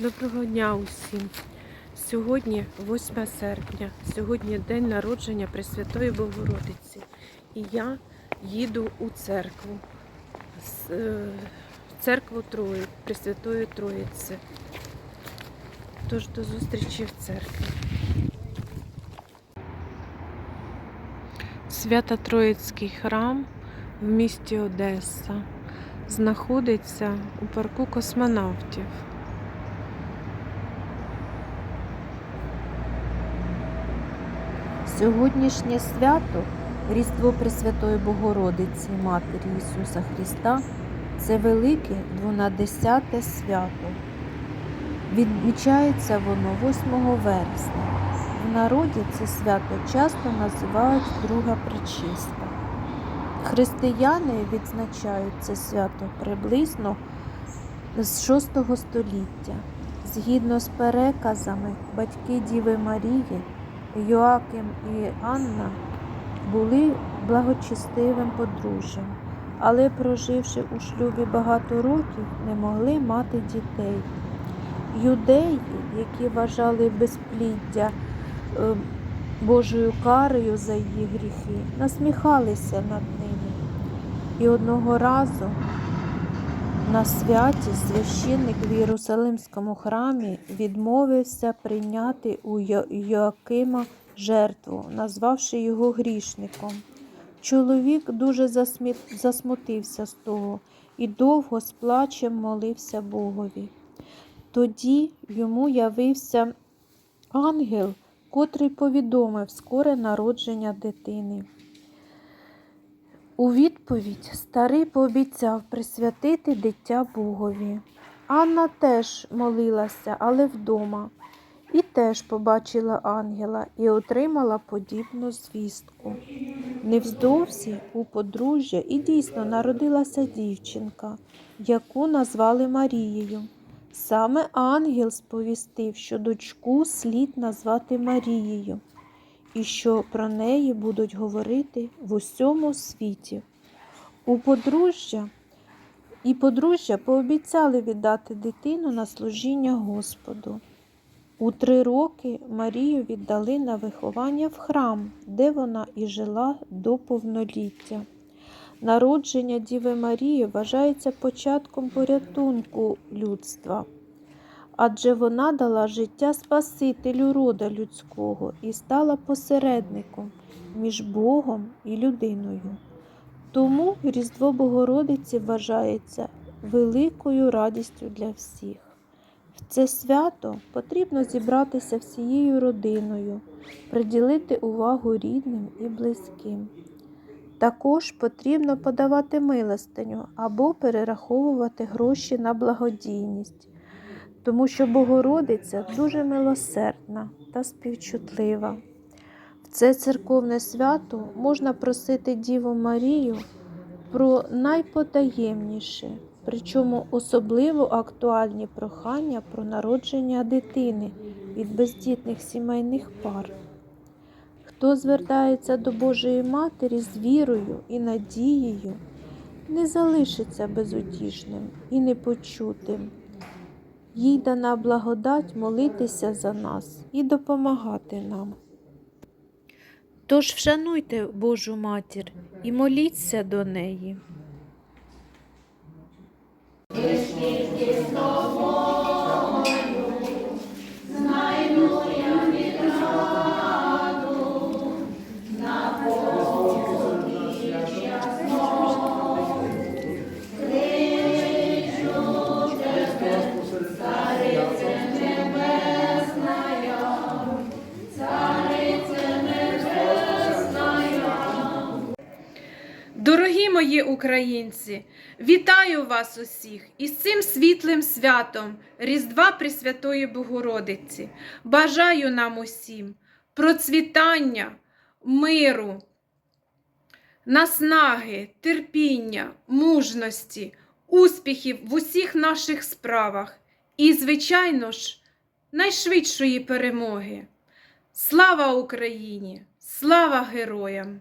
Доброго дня усім! Сьогодні 8 серпня, сьогодні день народження Пресвятої Богородиці. І я їду у церкву, е, в церкву Трої, Пресвятої Троїці. Тож до зустрічі в церкві. Свято-Троїцький храм в місті Одеса знаходиться у парку космонавтів. Сьогоднішнє свято Різдво Пресвятої Богородиці Матері Ісуса Христа це велике 12 свято. Відмічається воно 8 вересня. В народі це свято часто називають Друга Пречиста. Християни відзначають це свято приблизно з 6 століття. Згідно з переказами, батьки Діви Марії Йоаким і Анна були благочестивим подружжям, але, проживши у шлюбі багато років, не могли мати дітей. Юдеї, які вважали безпліддя е, Божою карою за її гріхи, насміхалися над ними. І одного разу на святі священник в Єрусалимському храмі відмовився прийняти у Йоакима жертву, назвавши його грішником. Чоловік дуже засмутився з того і довго з плачем молився Богові. Тоді йому явився ангел, котрий повідомив скоре народження дитини. У відповідь старий пообіцяв присвятити дитя Богові. Анна теж молилася, але вдома, і теж побачила ангела і отримала подібну звістку. Невздовзі у подружжя і дійсно народилася дівчинка, яку назвали Марією. Саме ангел сповістив, що дочку слід назвати Марією і що про неї будуть говорити в усьому світі. У подружжя і подружжя пообіцяли віддати дитину на служіння Господу. У три роки Марію віддали на виховання в храм, де вона і жила до повноліття. Народження Діви Марії вважається початком порятунку людства адже вона дала життя Спасителю рода людського і стала посередником між Богом і людиною. Тому Різдво Богородиці вважається великою радістю для всіх. В це свято потрібно зібратися всією родиною, приділити увагу рідним і близьким. Також потрібно подавати милостиню або перераховувати гроші на благодійність тому що Богородиця дуже милосердна та співчутлива. В це церковне свято можна просити Діву Марію про найпотаємніше, причому особливо актуальні прохання про народження дитини від бездітних сімейних пар. Хто звертається до Божої Матері з вірою і надією, не залишиться безутішним і непочутим. Їй дана благодать молитися за нас і допомагати нам. Тож вшануйте Божу матір і моліться до неї. Дорогі мої українці, вітаю вас усіх із цим світлим святом Різдва Пресвятої Богородиці. Бажаю нам усім процвітання, миру, наснаги, терпіння, мужності, успіхів в усіх наших справах і, звичайно ж, найшвидшої перемоги. Слава Україні! Слава героям!